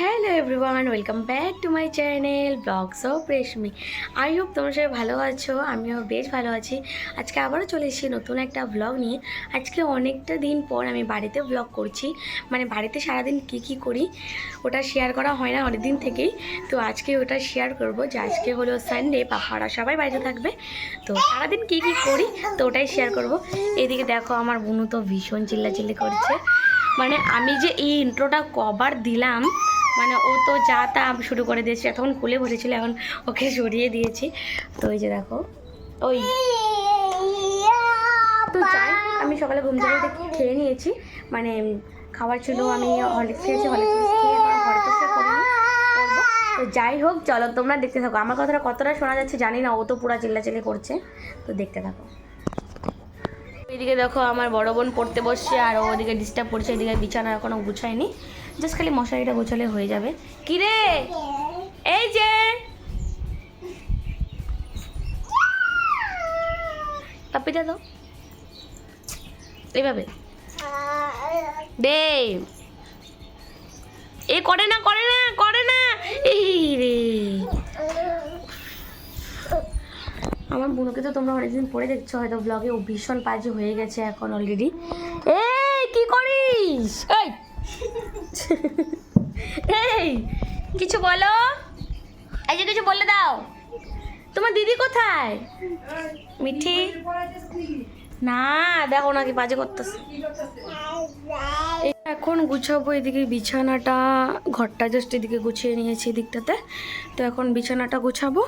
Hello everyone welcome back to my channel vlogs of Reshmi I hope তোমরা সবাই ভালো আছো, আমিও বেশ ভালো আছি। আজকে আবারও চলে এসেছি নতুন একটা ব্লগ নিয়ে। আজকে অনেকটা দিন পর আমি বাড়িতে ব্লগ করছি। মানে বাড়িতে সারাদিন কী কী করি, ওটা শেয়ার করা হয় না অনেক দিন থেকেই। তো আজকে ওটা শেয়ার করব যে আজকে হলো সানডে পাপারা সবাই বাড়িতে থাকবে। তো সারাদিন কী কী করি, তো ওটাই শেয়ার করব। এদিকে দেখো আমার বুনু তো ভীষণ চিল্লাচিল্লি করছে। মানে আমি যে এই ইন্ট্রোটা কবার দিলাম মানে ও তো যা তা শুরু করে দিয়েছে এতক্ষণ খুলে বসেছিল এখন ওকে সরিয়ে দিয়েছি। তো ওই যে দেখো, ওই। তো যাই, আমি সকালে ঘুম থেকে খেয়ে নিয়েছি। মানে খাবার ছিল, আমি হরলিক্স খেয়েছি, হরলিক্স খেয়ে তো যাই হোক, চলো তোমরা দেখতে থাকো। আমার কথাটা কতটা শোনা যাচ্ছে জানি না, ও তো পুরো চিল্লাচিল্লি করছে। তো দেখতে থাকো। এদিকে দেখো, আমার বড় বোন পড়তে বসছে আর ওদিকে ডিস্টার্ব করছে, এদিকে বিছানা এখনও গুছায়নি। জাস্ট খালি মশারিটা গোছালে হয়ে যাবে। কি রে? এই যে। পাপিটা দাও। এইভাবে। দে। এ করে না করে না করে না। এই রে। আমার বোনকে তো তোমরা অনেকদিন পরে দেখছ, হয়তো ব্লগে ও ভীষণ পাজি হয়ে গেছে এখন অলরেডি এই, কি করিস? এই। এই কিছু বলো? এই যে কিছু বলে দাও। তোমার দিদি কোথায়? মিঠি? না দেখো নাকি বাজে করতেছে। এখন গুছাবো এদিকে বিছানাটা ঘরটা জাস্ট এদিকে গুছিয়ে নিয়েছি এদিকটাতে। তো এখন বিছানাটা গুছাবো।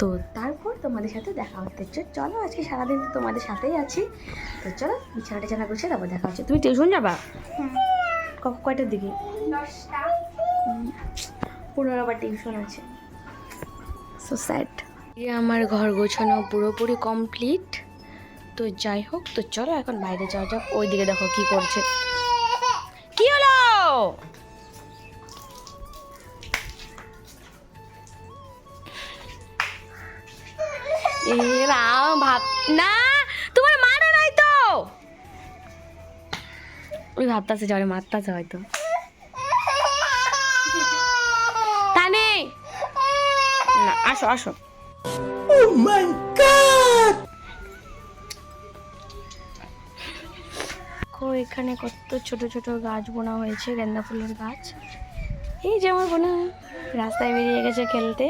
তো তারপর তোমাদের সাথে দেখা হচ্ছে। চ- চলো আজকে সারাদিন তো তোমাদের সাথেই আছি। তো চলো বিছানা টিছানা গুছিয়ে তারপর দেখা হচ্ছে। তুমি টিউশন যাবা? ক- কয়টার দিকে? পনেরো আবার টিউশন আছে। সো স্যাড আমার ঘর গোছানো পুরোপুরি কমপ্লিট তো যাই হোক, তো চলো এখন বাইরে যাওয়া যাক। ওই দিকে দেখো কি করছে। কি হলো? রাম, ভাব না, তোমার মারা নাই তো। ওই ভাবতাছে জ্বরে মারতাছে হয়তো। আসো আসো। দেখো এখানে কত ছোট ছোট গাছ বোনা হয়েছে গেন্দা ফুলের গাছ। এই যে আমার বোনা রাস্তায় বেরিয়ে গেছে খেলতে।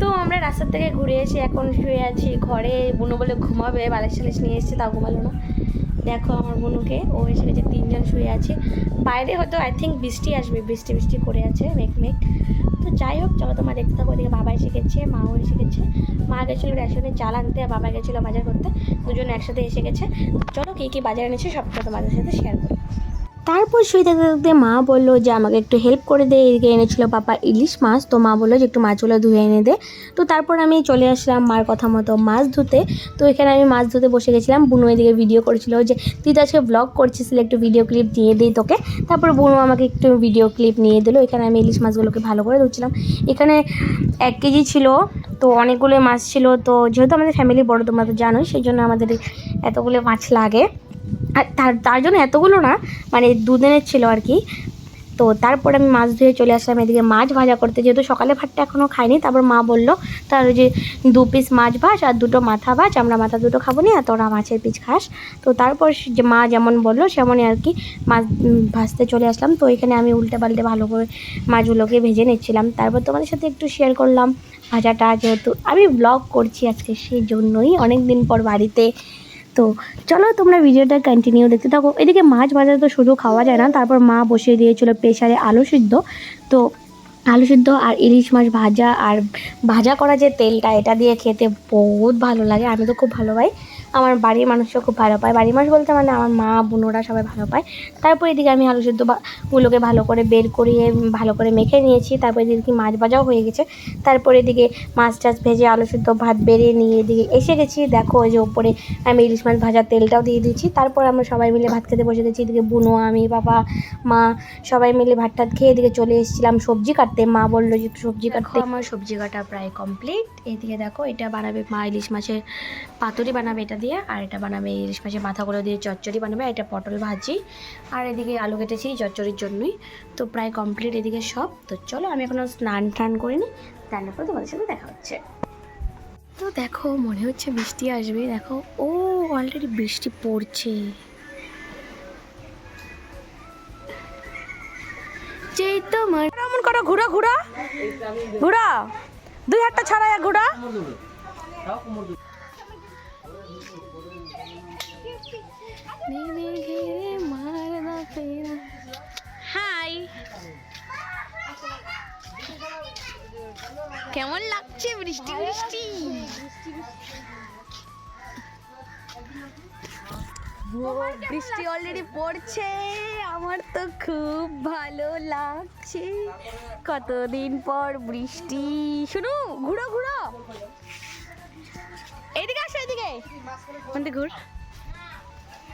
তো আমরা রাস্তা থেকে ঘুরে এসে এখন শুয়ে আছি ঘরে বুনো বলে ঘুমাবে বালিশ টালিশ নিয়ে এসেছে তাও ঘুমালো না। দেখো আমার বোনুকে ও এসে গেছে, তিনজন শুয়ে আছে। বাইরে হয়তো আই থিঙ্ক বৃষ্টি আসবে, বৃষ্টি বৃষ্টি করে আছে, মেঘ মেঘ। তো যাই হোক, চলো তোমার দেখতে থাকো, ওদিকে বাবা এসে গেছে, মাও এসে গেছে। মা গেছিল রেশনে চাল আনতে, আর বাবা গেছিল বাজার করতে। দুজন একসাথে এসে গেছে। চলো কী কী বাজার এনেছে, সবটা তোমাদের সাথে শেয়ার করি তারপর শুয়ে থাকতে থাকতে মা বলল যে, আমাকে একটু হেল্প করে দে। এদিকে এনেছিল পাপা ইলিশ মাছ। তো মা বলল যে, একটু মাছগুলো ধুয়ে এনে দে। তো তারপর আমি চলে আসলাম মার কথা মতো মাছ ধুতে। তো এখানে আমি মাছ ধুতে বসে গেছিলাম। বুনু এদিকে ভিডিও করেছিল যে, তুই তো আজকে ব্লগ করছিস একটু ভিডিও ক্লিপ দিয়ে দিই তোকে। তারপর বুনু আমাকে একটু ভিডিও ক্লিপ নিয়ে দিলো। এখানে আমি ইলিশ মাছগুলোকে ভালো করে ধুচ্ছিলাম। এখানে এক কেজি ছিল, তো অনেকগুলো মাছ ছিল। তো যেহেতু আমাদের ফ্যামিলি বড়, তোমরা তো জানোই, সেই জন্য আমাদের এতগুলো মাছ লাগে। আর তার তার জন্য এতগুলো না মানে দুদিনের ছিল আর কি। তো তারপরে আমি মাছ ধুয়ে চলে আসলাম এদিকে। মাছ ভাজা করতে যেহেতু সকালে ভাতটা এখনও খাইনি, তারপর মা বলল, তার ওই যে দু পিস মাছ ভাজ আর দুটো মাথা ভাজ, আমরা মাথা দুটো খাব নি, আর তোরা মাছের পিস খাস। তো তারপর যে মা যেমন বলল, সেমনই আর কি মাছ ভাজতে চলে আসলাম। তো এখানে আমি উল্টে পাল্টে ভালো করে মাছগুলোকে ভেজে নিচ্ছিলাম। তারপর তোমাদের সাথে একটু শেয়ার করলাম ভাজাটা যেহেতু। আমি ব্লগ করছি আজকে সেই জন্যই। অনেক দিন পর বাড়িতে তো চলো তোমরা ভিডিওটা কন্টিনিউ দেখতে থাকো। এদিকে মাছ ভাজা তো শুধু খাওয়া যায় না, তারপর মা বসিয়ে দিয়েছিল প্রেশারে আলু সিদ্ধ। তো আলু সিদ্ধ আর ইলিশ মাছ ভাজা আর ভাজা করা যে তেলটা, এটা দিয়ে খেতে বহুত ভালো লাগে, আমি তো খুব ভালো পাই। আমার বাড়ির মানুষও খুব ভালো পায়। বাড়ির মানুষ বলতে মানে আমার মা বোনরা সবাই ভালো পায়। তারপর এদিকে আমি আলু সিদ্ধ গুলোকে ভালো করে বের করিয়ে ভালো করে মেখে নিয়েছি। তারপর এদিকে মাছ ভাজাও হয়ে গেছে। তারপর এদিকে মাছ টাছ ভেজে আলু সিদ্ধ ভাত বেরিয়ে নিয়ে এদিকে এসে গেছি। দেখো ওই যে ওপরে আমি ইলিশ মাছ ভাজার তেলটাও দিয়ে দিয়েছি। তারপর আমরা সবাই মিলে ভাত খেতে বসে গেছি। এদিকে বুনো আমি বাবা মা সবাই মিলে ভাত টাত খেয়ে এদিকে চলে এসেছিলাম সবজি কাটতে। মা বলল যে একটু সবজি কাটতে। আমার সবজি কাটা প্রায় কমপ্লিট এদিকে দেখো এটা বানাবে মা ইলিশ মাছের পাতুরি বানাবে এটা দিয়ে আর এটা বানাবে ইলিশ মাছের মাথাগুলো দিয়ে চচ্চড়ি বানাবে এটা পটল ভাজি। আর এদিকে আলু কেটেছি চচ্চড়ির জন্যই। তো প্রায় কমপ্লিট এদিকে সব। তো চলো আমি এখনও স্নান টান করিনি। স্নানের পর তোমাদের সাথে দেখা হচ্ছে। তো দেখো মনে হচ্ছে বৃষ্টি আসবে। দেখো ও অলরেডি বৃষ্টি পড়ছে। যেই তোমার এমন করো ঘুরা ঘুরা। ঘুরা। দুই হাতটা ছাড়াই ঘুরা। হাই কেমন লাগছে? বৃষ্টি বৃষ্টি? বৃষ্টি অলরেডি পড়ছে। আমার তো খুব ভালো লাগছে। কতদিন পর বৃষ্টি। শুনু ঘুরো ঘুরো। এদিকে আসো এদিকে। ঘুর।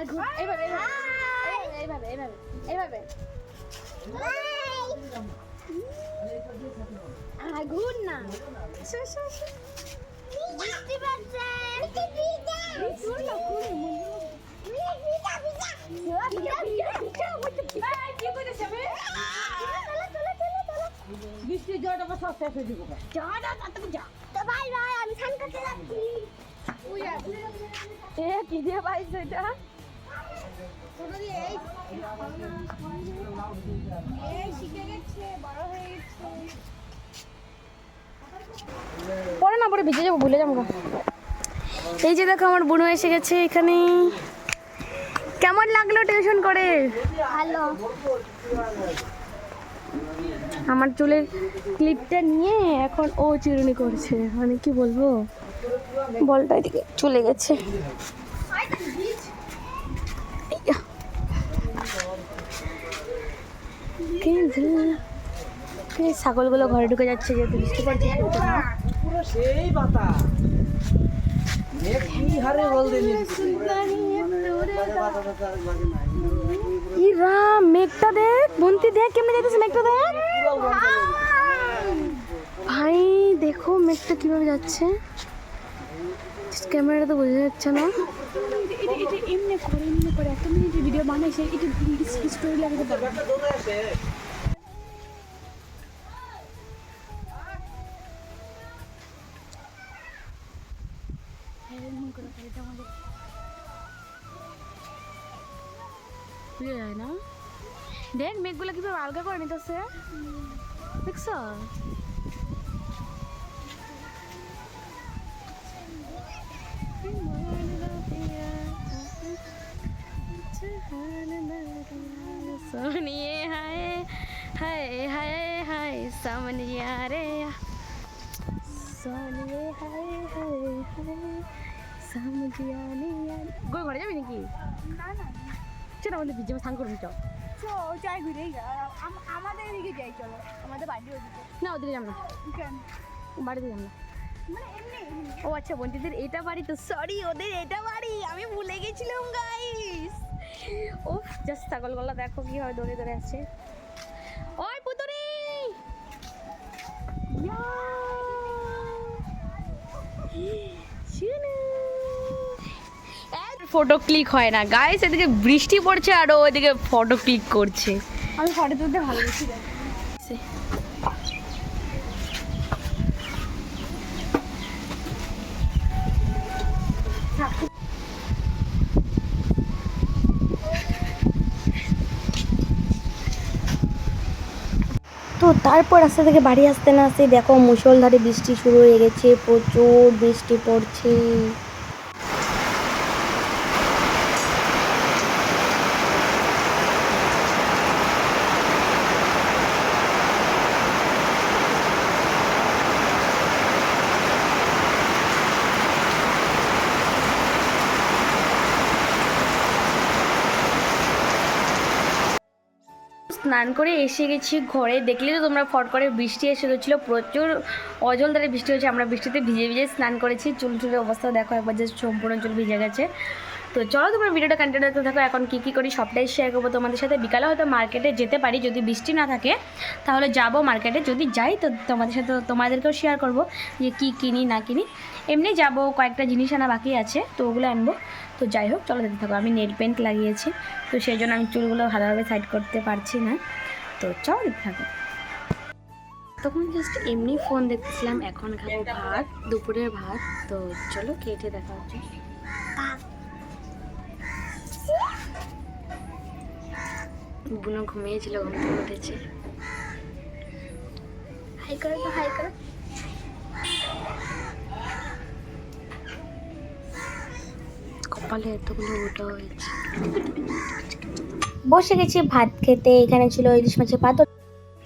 এভাবে এভাবে এভাবে এভাবে ঘুর না বৃষ্টির জলটা সব শেষ হয়ে দিব যা না তাড়াতাড়ি যা তো ভাই ভাই আমি স্নান করতে যাচ্ছি এ কি দিয়ে পাইছো এটা পরে না পরে ভিজে যাব ভুলে যাব এই যে দেখো আমার বোনও এসে গেছে এখানে। কেমন লাগল টিউশন করে? ভালো। আমার চুলের ক্লিপটা নিয়ে এখন ও চিরুনি করছে। মানে কি বলব? বলটা এদিকে চলে গেছে ইয়া। এই ছাগলগুলো ঘরে ঢুকে যাচ্ছে যেহেতু বুঝতে পড়ছে সেহেতু না। পুরো সেই পাতা কি হারে বল দিলি ই রাম মেঘটা দেখ বন্তি দেখ কেমনে যাইতেছে মেঘটা দেখ। ভাই দেখো মেঘটা কীভাবে যাচ্ছে। ক্যামেরাটা তো বোঝা যাচ্ছে না। এমনি করে এমনি করে একটা মিনিটের ভিডিও বানাইছে এটা স্টোরি লাগাতে পারবে বুঝে যায় না দেখ মেঘগুলো কিভাবে আলগা করে নিতেছে দেখছো सोनिए हाय हाय हाय हाय समझिया रे সোনিয়ে হায় হায় হায় সমঝিয়া নিয়া গো ঘরে যাবি নাকি? না না চলো আমাদের বিজে স্নান করবি চল। চো যাই ঘুরে আমাদের এদিকে যাই চলো। আমাদের বাড়ি ওদিকে। না ওদিকে যাব না। কেন? বাড়িতে যাব না। মানে। ও আচ্ছা বন্ধুদের এটা বাড়ি তো সরি ওদের এটা বাড়ি। আমি ভুলে গেছিলাম গাইস ও জাস্ট ছাগল গলা দেখো কি হয় দৌড়ে দৌড়ে আসছে ওই ফটো ক্লিক হয় না। গাইস এদিকে বৃষ্টি পড়ছে আর ও এদিকে ফটো ক্লিক করছে। আমি ফটো তুলতে ভালোবাসি। তো তারপর রাস্তা থেকে বাড়ি আসতে না আসতে দেখো মুষলধারে বৃষ্টি শুরু হয়ে গেছে, প্রচুর বৃষ্টি পড়ছে। স্নান করে এসে গেছি ঘরে। দেখলে তো তোমরা ফট করে বৃষ্টি এসে গেছিল, প্রচুর অজল ধারে বৃষ্টি হয়েছে। আমরা বৃষ্টিতে ভিজে ভিজে স্নান করেছি। চুল চুলের অবস্থা দেখো, একবার যে সম্পূর্ণ চুল ভিজে গেছে। তো চলো তোমরা ভিডিওটা কন্টিনিউ করতে থাকো। এখন কী কী করি সবটাই শেয়ার করব তোমাদের সাথে। বিকালে হয়তো মার্কেটে যেতে পারি, যদি বৃষ্টি না থাকে। তাহলে যাব মার্কেটে যদি যাই তো তোমাদের সাথে তোমাদেরকেও শেয়ার করব যে কী কিনি না কিনি। এমনি যাব, কয়েকটা জিনিস আনা বাকি আছে, তো ওগুলো আনব। তো যাই হোক, চলো দেখতে থাকো। আমি নেট পেন্ট লাগিয়েছি, তো সেই জন্য আমি চুলগুলো ভালোভাবে সাইড করতে পারছি না। তো চলো দেখতে থাকো। তখন জাস্ট এমনি ফোন দেখতেছিলাম, এখন খাব ভাত, দুপুরের ভাত। তো চলো কেটে দেখা হচ্ছে। বুনো ঘুমিয়েছিল, ঘুম উঠেছে। হাই করো তো, হাই করো। কপালে এতগুলো উঠো হয়েছে। বসে গেছি ভাত খেতে এখানে ছিল ইলিশ মাছের পাতর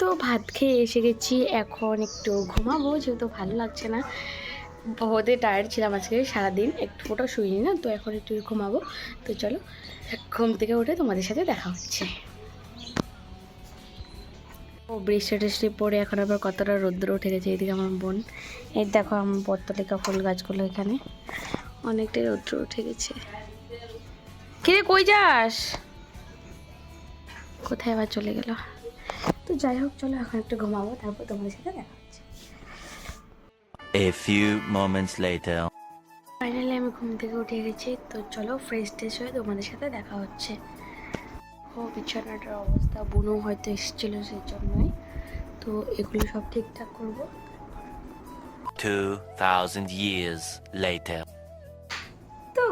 তো ভাত খেয়ে এসে গেছি এখন একটু ঘুমাবো যেহেতু ভালো লাগছে না। বহুতে টায়ার্ড ছিলাম আজকে সারাদিন একটু ফোটো শুইনি না তো এখন একটু ঘুমাবো। তো চলো ঘুম থেকে উঠে তোমাদের সাথে দেখা হচ্ছে। ও বৃষ্টি টিষ্টি পড়ে এখন আবার কতটা রোদ্র উঠে গেছে এইদিকে আমার বোন। এই দেখো আমার পত্তলিকা ফুল গাছগুলো এখানে। অনেকটাই রৌদ্র উঠে গেছে। কিরে কই যাস? কোথায় আবার চলে গেল? তো যাই হোক চলো এখন একটু ঘুমাবো তারপর তোমাদের সাথে দেখা হচ্ছে। A few moments later. Finally আমি ঘুম থেকে উঠে গেছি তো চলো ফ্রেশ ট্রেশ হয়ে তোমাদের সাথে দেখা হচ্ছে। ও বিছানাটার অবস্থা বুনো হয়তো এসেছিল সেই জন্যই তো এগুলো সব ঠিকঠাক করব? 2,000 years later.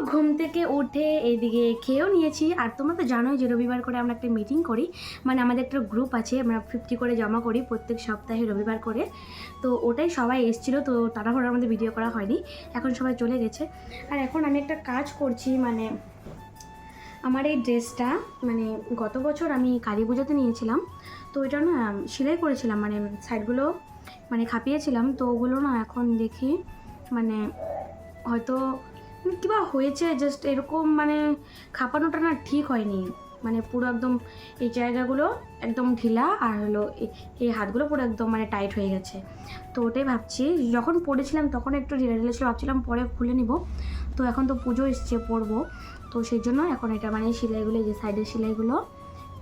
ঘুম থেকে উঠে এইদিকে খেয়েও নিয়েছি। আর তোমরা তো জানোই যে রবিবার করে আমরা একটা মিটিং করি। মানে আমাদের একটা গ্রুপ আছে, আমরা ফিফটি করে জমা করি প্রত্যেক সপ্তাহে রবিবার করে। তো ওটাই সবাই এসেছিল, তো তাড়াহুড়োর আমাদের ভিডিও করা হয়নি। এখন সবাই চলে গেছে। আর এখন আমি একটা কাজ করছি মানে আমার এই ড্রেসটা মানে গত বছর আমি কালী পুজোতে নিয়েছিলাম। তো এটা না সেলাই করেছিলাম মানে সাইডগুলো মানে খাপিয়েছিলাম। তো ওগুলো না এখন দেখি মানে হয়তো কিবা হয়েছে? জাস্ট এরকম মানে খাপানোটা না ঠিক হয়নি। মানে পুরো একদম এই জায়গাগুলো একদম ঢিলা আর হলো এই হাতগুলো পুরো একদম মানে টাইট হয়ে গেছে। তো ওটাই ভাবছি। যখন পড়েছিলাম তখন একটু ঢিলা ঢিলা ছিল, ভাবছিলাম পরে খুলে নিব। তো এখন তো পুজো এসছে, পরবো। তো সেই জন্য এখন এটা মানে সেলাইগুলো, এই যে সাইডের সেলাইগুলো,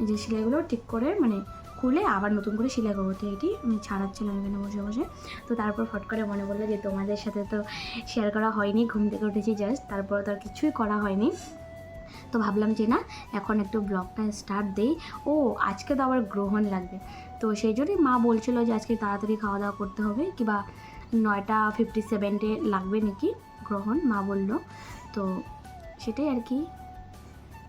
এই যে সেলাইগুলো ঠিক করে মানে খুলে আবার নতুন করে সেলাই করব। তো এটি ছাড়াচ্ছিলাম এখানে বসে বসে। তো তারপর ফট করে মনে পড়ল যে তোমাদের সাথে তো শেয়ার করা হয়নি, ঘুম থেকে উঠেছি জাস্ট তারপর তো আর কিছুই করা হয়নি। তো ভাবলাম যে না, এখন একটু ব্লগটা স্টার্ট দেই। ও, আজকে তো আবার গ্রহণ লাগবে। তো সেই জন্যই মা বলছিল যে আজকে তাড়াতাড়ি খাওয়া দাওয়া করতে হবে, কিবা নয়টা ফিফটি সেভেন্টে লাগবে নাকি? গ্রহণ, মা বলল। তো সেটাই আর কি।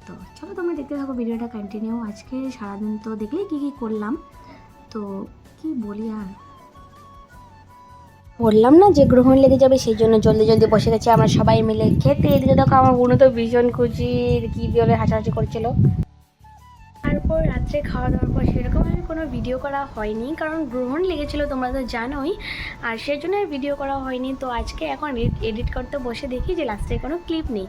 তো চলো তোমরা দেখতে থাকো ভিডিওটা কন্টিনিউ আজকে সারাদিন তো দেখলেই কী কী করলাম। তো কি বলি আর? বললাম না যে গ্রহণ লেগে যাবে, সেই জন্য জলদি জলদি বসে গেছি। আমরা সবাই মিলে খেতে এদিকে দেখো, আমার বোনও তো ভীষণ খুশি। কি বলে হাসাহাসি করছিল? তারপর রাত্রে খাওয়া দাওয়ার পর সেরকম আমি কোনো ভিডিও করা হয়নি। কারণ গ্রহণ লেগেছিলো, তোমরা তো জানোই। আর সেই জন্য ভিডিও করা হয়নি। তো আজকে এখন এডিট করতে বসে দেখি যে লাস্টে কোনো ক্লিপ নেই।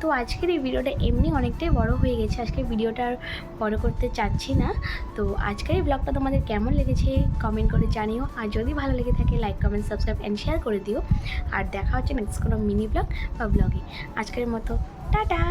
তো আজকের এই ভিডিওটা এমনি অনেকটাই বড় হয়ে গেছে। আজকে ভিডিওটা আর বড় করতে চাচ্ছি না। তো আজকের এই ব্লগটা তোমাদের কেমন লেগেছে কমেন্ট করে জানিও। আর যদি ভালো লেগে থাকে like comment subscribe and share করে দিও। আর দেখা হচ্ছে নেক্সট কোনো মিনি ব্লগ বা ব্লগে আজকের মতো, টাটা!